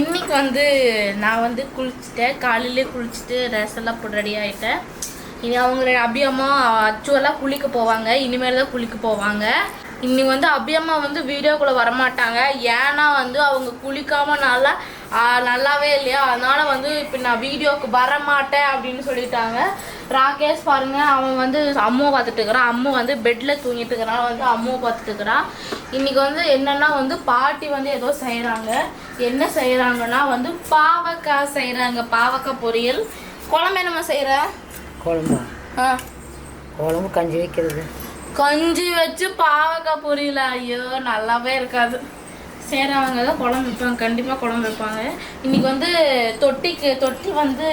இன்னைக்கு வந்து நான் வந்து குளிச்சுட்டேன். காலையிலே குளிச்சுட்டு ட்ரெஸ் எல்லாம் போட்டு ரெடி ஆகிட்டேன் இனி அவங்க அபியம்மா ஆக்சுவலாக குளிக்க போவாங்க. இனிமேல் தான் குளிக்க போவாங்க. இன்னி வந்து அபியம்மா வந்து வீடியோக்குள்ளே வரமாட்டாங்க. ஏன்னா வந்து அவங்க குளிக்காமல் நல்லா நல்லாவே இல்லையா? அதனால வந்து இப்போ நான் வீடியோக்கு வர மாட்டேன் அப்படின்னு சொல்லிட்டாங்க. ராகேஷ் பாருங்க அவன் வந்து அம்முவை பார்த்துட்டு இருக்கிறான். அம்மு வந்து பெட்டில் தூங்கிட்டு இருக்கிறனால வந்து அம்முவை பார்த்துட்டு இருக்கிறான். இன்னைக்கு வந்து என்னன்னா வந்து பாட்டி வந்து ஏதோ செய்கிறாங்க என்ன செய்கிறாங்கன்னா வந்து பாவக்காய் செய்கிறாங்க பாவக்காய் பொரியல். குழம்பு என்னம்மா செய்கிற குழம்பா? ஆ. குழம்பு கஞ்சி வைக்கிறது. கஞ்சி வச்சு பாவக்காய் பொரியல? ஐயோ நல்லாவே இருக்காது. சரி தான் குழம்பு வைப்பாங்க கண்டிப்பாக குழம்பு வைப்பாங்க. இன்னைக்கு வந்து தொட்டிக்கு தொட்டி வந்து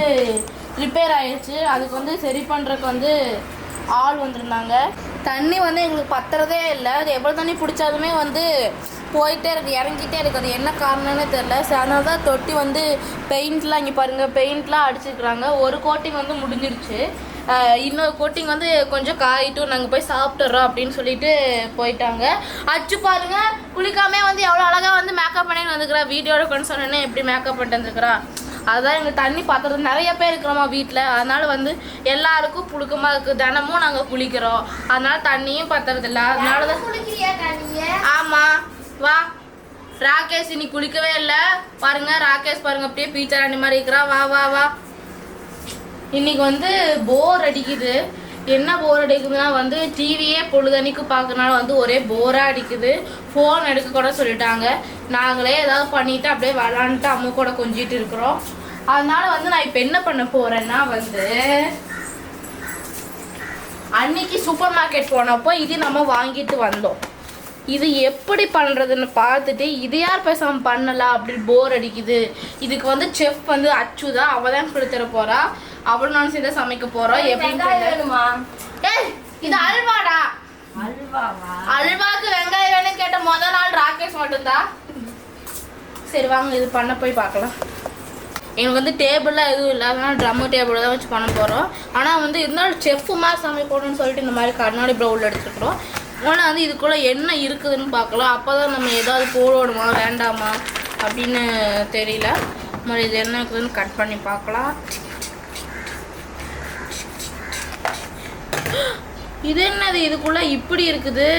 ரிப்பேர் ஆயிடுச்சு. அதுக்கு வந்து சரி பண்ணுறதுக்கு வந்து ஆள் வந்திருந்தாங்க. தண்ணி வந்து எங்களுக்கு பத்துறதே இல்லை. அது எவ்வளோ தண்ணி பிடிச்சாலுமே வந்து போயிட்டே இருக்குது இறங்கிட்டே இருக்குது அது என்ன காரணம்னு தெரில ஸோ அதனால தான் தொட்டி வந்து பெயிண்ட்லாம் இங்கே பாருங்கள் பெயிண்ட்லாம் அடிச்சிருக்கிறாங்க. ஒரு கோட்டிங் வந்து முடிஞ்சிருச்சு. இன்னொரு கோட்டிங் வந்து கொஞ்சம் காயிட்டும். நாங்கள் போய் சாப்பிட்டுறோம் அப்படின்னு சொல்லிட்டு போயிட்டாங்க. அச்சு பாருங்கள் குளிக்காமே வந்து எவ்வளோ அழகாக வந்து மேக்கப் பண்ணி வந்துக்கிறா வீடியோ எடுக்கணும்னு சொன்னேன்னே எப்படி மேக்கப் பண்ணிட்டு வந்துருக்கிறா? அதுதான் எங்களுக்கு தண்ணி பாத்திரம் நிறைய பேர் இருக்கிறோமா வீட்டில் அதனால வந்து எல்லாருக்கும் புழுக்கமாக இருக்குது தினமும் நாங்கள் குளிக்கிறோம். அதனால தண்ணியும் பத்துறதில்ல. அதனால தான் ஆமாம் வா. ராகேஷ் இன்னைக்கு குளிக்கவே இல்லை. பாருங்க ராகேஷ் பாருங்க அப்படியே பீச்சர் அணி மாதிரி இருக்கிறான் வா வா வா. இன்னைக்கு வந்து போர் அடிக்குது. என்ன போர் அடிக்குதுன்னா வந்து டிவியே பொழுதன்னைக்கு பார்க்கறனால வந்து ஒரே போராக அடிக்குது. ஃபோன் எடுக்க கூட சொல்லிட்டாங்க. நாங்களே ஏதாவது பண்ணிட்டு அப்படியே விளாண்டுட்டு அம்மா கூட கொஞ்சிட்டு இருக்கிறோம். அதனால வந்து நான் இப்போ என்ன பண்ண போறேன்னா வந்து அன்னைக்கு சூப்பர் மார்க்கெட் போனப்போ இது நம்ம வாங்கிட்டு வந்தோம். இது எப்படி பண்ணுறதுன்னு பார்த்துட்டு இது யார் பேசாமல் பண்ணலாம் அப்படி போர் அடிக்குது. இதுக்கு வந்து செஃப் வந்து அச்சு தான் அவள் தான் கொடுத்துட போறா. அவள் நான் சேர்ந்து சமைக்க போகிறோம் எப்படின்னு இது அல்வாடா. அல்வாக்கு வெங்காயம் வேணும்னு கேட்ட முத நாள் ராகேஷ் மட்டும்தான் சரி வாங்க இது பண்ண போய் பார்க்கலாம். எங்களுக்கு வந்து டேபிள்லாம் எதுவும் இல்லை. அதனால ட்ரம்மு டேபிள் தான் வச்சு பண்ண போகிறோம் ஆனால் வந்து இருந்தாலும் செஃப் மாதிரி சமைக்கணும்னு சொல்லிட்டு இந்த மாதிரி கண்ணாடி ப்ரௌல் எடுத்துக்கிறோம் ஆனால் வந்து இதுக்குள்ளே என்ன இருக்குதுன்னு பார்க்கலாம். அப்போ தான் நம்ம ஏதாவது போடணுமா வேண்டாமா அப்படின்னு தெரியல. மாதிரி இது என்ன இருக்குதுன்னு கட் பண்ணி பார்க்கலாம். இது என்னது? இதுக்குள்ளே இப்படி இருக்குது.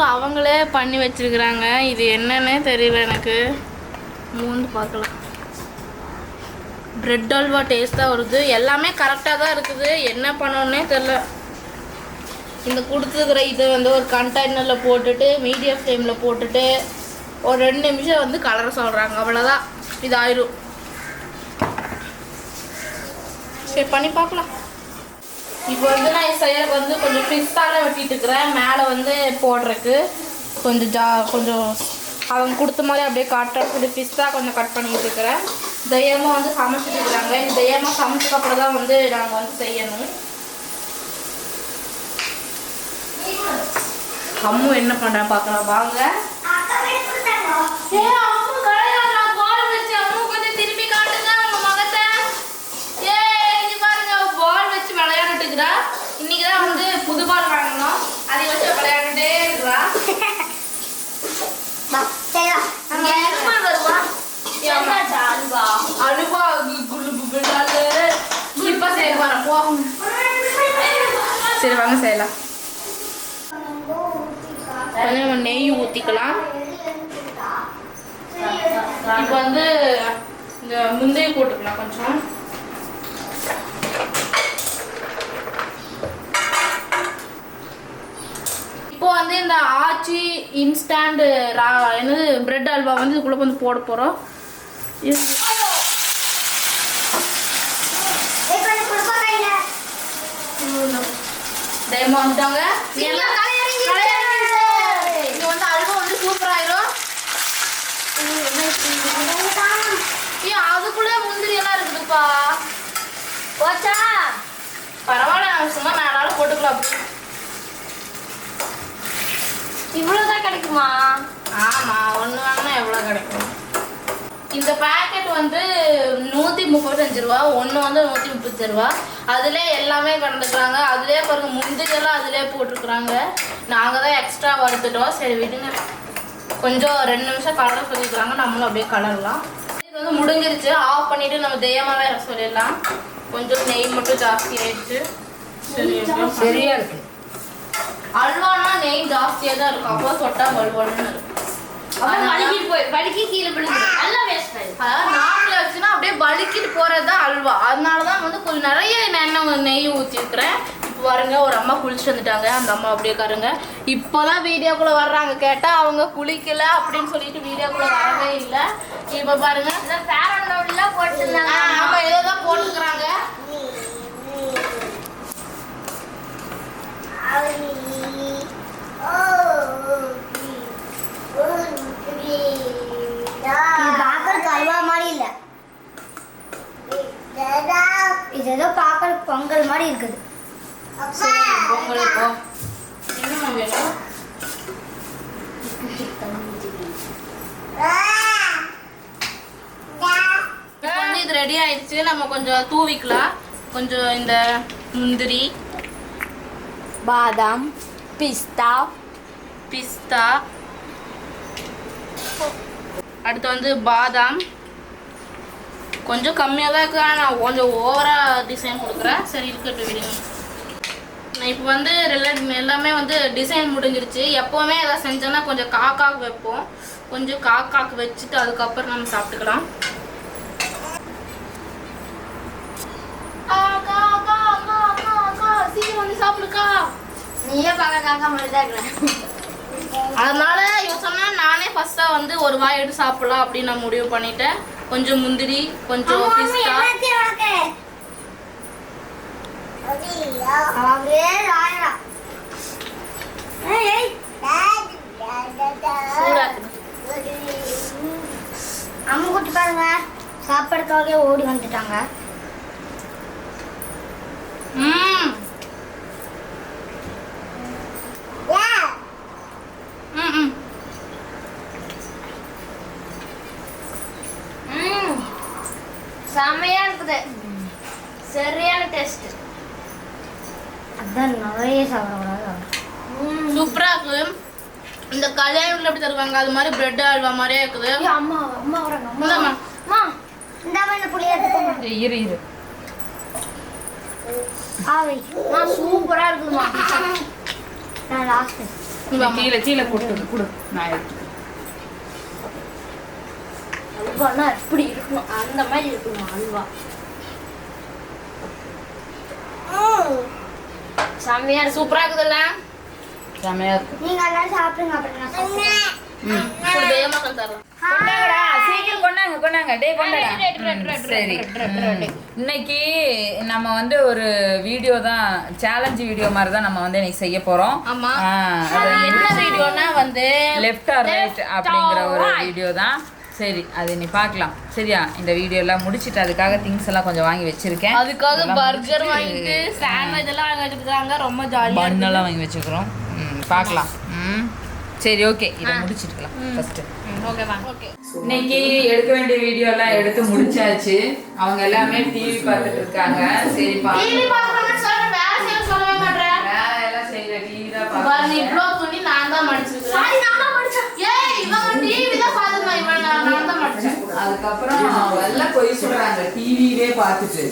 இதுக்குள்ள அவங்களே பண்ணி வச்சிருக்கிறாங்க. இது என்னன்னே தெரியல எனக்கு. மூந்து பார்க்கலாம். பிரெட் அல்வா டேஸ்ட்டாக வருது. எல்லாமே கரெக்டாக தான் இருக்குது. என்ன பண்ணணுன்னே தெரில இந்த கொடுத்துருக்குற இதை வந்து ஒரு கண்டெய்னரில் போட்டுட்டு மீடியம் ஃப்ளேமில் போட்டுட்டு ஒரு ரெண்டு நிமிஷம் வந்து கலர சொல்கிறாங்க அவ்வளோதான் இது ஆயிரும். சரி பண்ணி பார்க்கலாம். இப்போ வந்து நான் செய்யறதுக்கு வந்து கொஞ்சம் பிஸ்தால வெட்டிட்டு இருக்கிறேன். மேலே வந்து போடுறதுக்கு கொஞ்சம் ஜா கொஞ்சம் அவங்க கொடுத்த மாதிரி அப்படியே காட்டுறேன். கொஞ்சம் பிஸ்தா கொஞ்சம் கட் பண்ணிட்டு இருக்கிறேன். தைரியமாக வந்து சமைச்சிட்டு இருக்கிறாங்க. இந்த தைரியமாக சமைச்சதுக்கு அப்புறம் தான் வந்து நாங்கள் வந்து செய்யணும். அம்மு என்ன பண்ணுறேன் பார்க்கலாம். வாங்க ஏய், அம்மு கிடையாது. நான் ball வச்சேன். அம்மு கொஞ்சம் திருப்பி காட்டுங்க உங்க முகத்தை. ஏய், இங்க பாருங்க, ball வச்சு விளையாண்டுட்டு இருக்கிறா. இன்னைக்குதான் வந்து புது பால் வாங்கணும் அதை வச்சு விளையாண்டுட்டே இருக்கிறா அங்க எருமை வருவா. ஏம்மா? அழுவா, கு- குளு குளுனாலு. இப்ப செய்ய போறேன், போ. சரி வாங்க செய்யலாம். கொஞ்சம் நம்ம நெய் ஊற்றிக்கலாம் இப்போ வந்து இந்த முந்தைய போட்டுக்கலாம் கொஞ்சம். இப்போ வந்து இந்த ஆச்சி இன்ஸ்டன்ட் ரா என்னது பிரெட் அல்வா வந்து இதுக்குள்ளே வந்து போட போகிறோம் டைமா வந்துட்டாங்க. இது வந்து அல்வா வந்து சூப்பர் ஆயிரும். ஏய் அதுக்குள்ளே முந்திரி எல்லாம் இருக்குதுப்பா. போச்சா? பரவாயில்ல நம்ம சும்மா மேலால போட்டுக்கலாம் அப்படி. இவ்வளவுதான் கிடைக்குமா? ஆமா ஒன்று வாங்கினா எவ்வளோ கிடைக்கும்? இந்த பேக்கெட் வந்து நூற்றி முப்பத்தஞ்சு ரூபா ஒன்று வந்து நூற்றி முப்பத்தஞ்சு ரூபா. அதிலே எல்லாமே கலந்துக்கிறாங்க அதிலே பாருங்க முந்திரியெல்லாம் அதிலே போட்டிருக்குறாங்க. நாங்கள் தான் எக்ஸ்ட்ரா வறுத்துட்டோம். சரி விடுங்க. கொஞ்சம் ரெண்டு நிமிஷம் கலர சொல்லிக்கிறாங்க. நம்மளும் அப்படியே கலரலாம். இது வந்து முடிஞ்சிருச்சு. ஆஃப் பண்ணிட்டு நம்ம தெய்வமாவே சொல்லிடலாம். கொஞ்சம் நெய் மட்டும் ஜாஸ்தி ஆயிடுச்சு. சரியா இருக்கு அல்வானா நெய் ஜாஸ்தியாக தான் இருக்கும். அப்போ தொட்டா வலுவலுன்னு இருக்கும். வழுக்கிட்டு போய் வழுக்கி கீழே விழுந்து நல்லா வேஸ்ட் ஆயிடும் அதாவது நாட்டில் வச்சுன்னா அப்படியே வலிக்கிட்டு போகிறது தான் அல்வா அதனால தான் வந்து கொஞ்சம் நிறைய எண்ணெய் நெய் ஊற்றிருக்கிறேன் இப்போ பாருங்க ஒரு அம்மா குளிச்சுட்டு வந்துட்டாங்க அந்த அம்மா அப்படியே காருங்க இப்போதான் வீடியோக்குள்ளே வர்றாங்க கேட்டால் அவங்க குளிக்கல அப்படின்னு சொல்லிட்டு வீடியோக்குள்ளே வரவே இல்லை இப்போ பாருங்க போட்டுருந்தாங்க ஆமாம் ஏதோ தான் போட்டுக்கிறாங்க பார்க்கறதுக்கு அல்வா மாதிரி இல்ல. இது ஏதோ பார்க்கறதுக்கு பொங்கல் மாதிரி இருக்குது. சரி பொங்கல் இப்போ. என்னம்மா வேணும்? வந்து இது ரெடி ஆயிடுச்சு. நம்ம கொஞ்சம் தூவிக்கலாம். கொஞ்சம் இந்த முந்திரி பாதாம் பிஸ்தா. பிஸ்தா அடுத்து வந்து பாதாம். கொஞ்சம் கம்மியாக தான் இருக்கு ஆனால் நான் கொஞ்சம் ஓவராக டிசைன் கொடுக்குறேன். சரி இருக்கட்டும் விடுங்க நான் இப்போ வந்து ரிலேட் எல்லாமே வந்து டிசைன் முடிஞ்சிருச்சு. எப்போவுமே எதாவது செஞ்சோன்னா கொஞ்சம் காக்காக்கு வைப்போம். கொஞ்சம் காக்காக்கு வச்சுட்டு அதுக்கப்புறம் நம்ம சாப்பிட்டுக்கலாம். சீக்கிரம் வந்து சாப்பிடுக்கா நீயே பார்க்க காக்கா மாதிரி தான் இருக்கிறேன் அதனால இவன் சொன்னா நானே ஃபர்ஸ்டா வந்து ஒரு வாய் எடுத்து சாப்பிடலாம் அப்படின்னு நான் முடிவு பண்ணிட்டேன். கொஞ்சம் முந்திரி கொஞ்சம் பிஸ்தா. அம்மா கூட்டி பாருங்க. சாப்பாடுக்காக ஓடி வந்துட்டாங்க. ம், ம் ம் செம்மையா இருக்குது. சரியான டேஸ்ட் அதான் நிறைய சாப்பிடக்கூடாது. சூப்பரா இருக்கு. இந்த கல்யாணத்துல எப்படி தருவாங்க? அது மாதிரி பிரெட் அல்வா மாதிரியே இருக்குது. அம்மா அம்மா வராங்க இந்தாம்மா. அம்மா இந்த மாதிரி புளியா எடுத்துக்கோங்க இரு இரு. ஆவை. ஆ சூப்பரா இருக்குதுமா நான் லாஸ்ட். கீழே கீழே கொடுத்து கொடு. நான் எடுத்துக்கிறேன். அல்வானா எப்படி இருக்கணும் அந்த மாதிரி இருக்கணும் அல்வா. செம்மையா இருக்கு. சூப்பரா இருக்குதுல்ல செமையா இருக்கு. நீங்க எல்லாரும் சாப்பிடுங்க அப்புறம் சீக்கிரம் கொண்டாங்க கொண்டாங்க. ம், ரெடி, சரி. இன்னைக்கு நம்ம வந்து ஒரு வீடியோ தான் சேலஞ்ச் வீடியோ மாதிரி தான் நம்ம வந்து இன்னைக்கு செய்ய போறோம். ஆமா. அது என்ன வீடியோனா வந்து லெஃப்ட் ஆர் ரைட் அப்படிங்கிற ஒரு வீடியோ தான். சரி அது நீ பார்க்கலாம். சரியா? இந்த வீடியோ எல்லாம் முடிச்சிட்டு அதுக்காக திங்ஸ் எல்லாம் கொஞ்சம் வாங்கி வச்சிருக்கேன். அதுக்காக பர்கர் வாங்கிட்டு சாண்ட்விச் எல்லாம் வாங்கி வச்சிருக்காங்க ரொம்ப ஜாலியா bun எல்லாம் வாங்கி வச்சுக்கிறோம் பார்க்கலாம். ம். சரி ஓகே இதை முடிச்சிருக்கலாம் ஃபர்ஸ்ட் ஓகேவா ஓகே இன்னைக்கு எடுக்க வேண்டிய வீடியோ எல்லாம் எடுத்து முடிச்சாச்சு. அவங்க எல்லாமே டிவி பார்த்துட்டு இருக்காங்க. சரி வேலை எல்லாம் செய்யற டிவி தான் பாரு பார்க்கணும் இவ்ளோ துணி நான் தான் மடிச்சிருக்கேன் ஏய் இவங்க டிவி தான் பாத்துமா இவன் நான் நான் தான் மடிச்சேன் அதுக்கப்புறம் எல்லாம் பொய் சொல்றாங்க. டிவிவே பார்த்துட்டு.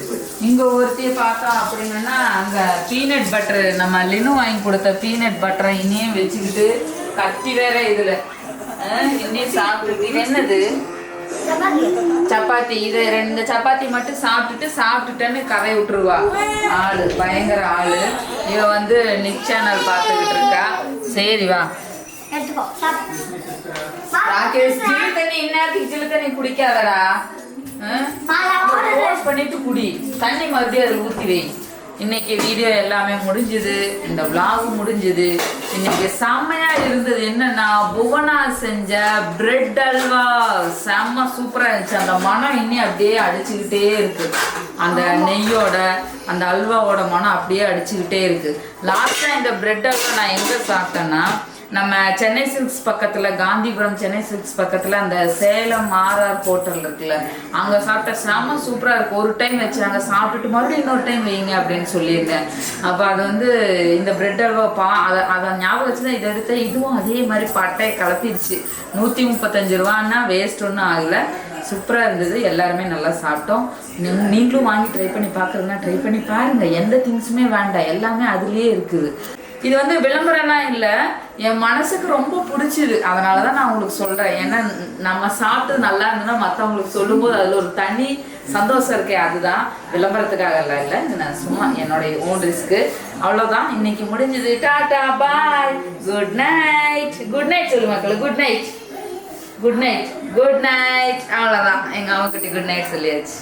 இங்க ஒருத்தைய பார்த்தா அப்படின்னா அங்க பீனட் பட்டர் நம்ம லினு வாங்கி கொடுத்த பீனட் பட்டரை இனியும் வச்சுக்கிட்டு கட்டி வேற இதுல. இன்னும் சாப்பிட்டு இது என்னது? சப்பாத்தி. இது ரெண்டு சப்பாத்தி மட்டும் சாப்பிட்டுட்டு சாப்பிட்டுட்டேன்னு கதை விட்டுருவா. ஆளு. பயங்கர ஆளு. இவ வந்து நிக் சேனல் பார்த்துக்கிட்டு இருக்கா. சரி வா. எடுத்துக்கோ. சாப்பிடு. ராகேஷ் ஜில்லு தண்ணி இந்நேரத்துக்கு ஜில்லு தண்ணி குடிக்காதடா. க்ளோஸ் பண்ணிட்டு குடி. தண்ணி மறுபடியும் அதில் ஊற்றி வை இன்னைக்கு வீடியோ எல்லாமே முடிஞ்சுது. இந்த vlog முடிஞ்சுது. இன்னைக்கு செம்மையா இருந்தது என்னன்னா புவனா செஞ்ச பிரெட் அல்வா. செம்ம சூப்பரா இருந்துச்சு. அந்த மனம் இன்னும் அப்படியே அடிச்சுக்கிட்டே இருக்கு. அந்த நெய்யோட அந்த அல்வாவோட மனம் அப்படியே அடிச்சுக்கிட்டே இருக்கு. லாஸ்டா இந்த பிரெட் அல்வா நான் எங்க சாப்பிட்டேன்னா நம்ம சென்னை சில்க்ஸ் பக்கத்துல காந்திபுரம் சென்னை சில்க்ஸ் பக்கத்துல அந்த சேலம் ஆர்ஆர் ஹோட்டல் இருக்குல்ல அங்க சாப்பிட்ட செம சூப்பரா இருக்கு ஒரு டைம் வச்சாங்க சாப்பிட்டுட்டு மறுபடியும் இன்னொரு டைம் வைங்க அப்படின்னு சொல்லியிருந்தேன். அப்ப அது வந்து இந்த பிரெட் அல்வா பா அதை அதை ஞாபகம் வச்சு தான் இதை எடுத்தேன் இதுவும் அதே மாதிரி பட்டையை கலப்பிடுச்சு நூத்தி முப்பத்தஞ்சு ரூபான்னா வேஸ்ட் ஒன்றும் ஆகல. சூப்பராக இருந்தது. எல்லாருமே நல்லா சாப்பிட்டோம். நீங்களும் வாங்கி ட்ரை பண்ணி பார்க்குறதுனா ட்ரை பண்ணி பாருங்க. எந்த திங்ஸுமே வேண்டாம். எல்லாமே அதுலேயே இருக்குது. இது வந்து விளம்பரம்னா இல்லை என் மனசுக்கு ரொம்ப பிடிச்சிது. அதனால தான் நான் உங்களுக்கு சொல்கிறேன் ஏன்னா நம்ம சாப்பிட்டு நல்லா இருந்ததுன்னா மற்றவங்களுக்கு சொல்லும்போது அதில் ஒரு தனி சந்தோஷம் இருக்கே அதுதான் விளம்பரத்துக்காக எல்லாம் இல்லை. இது நான் சும்மா என்னுடைய ஓன் ரிஸ்க்கு அவ்வளோதான் இன்னைக்கு முடிஞ்சது. Tata bye. Good night good night சொல்லு மக்கள். Good night good night good night அவ்வளோதான் எங்கள் அவங்ககிட்ட குட் நைட் சொல்லியாச்சு.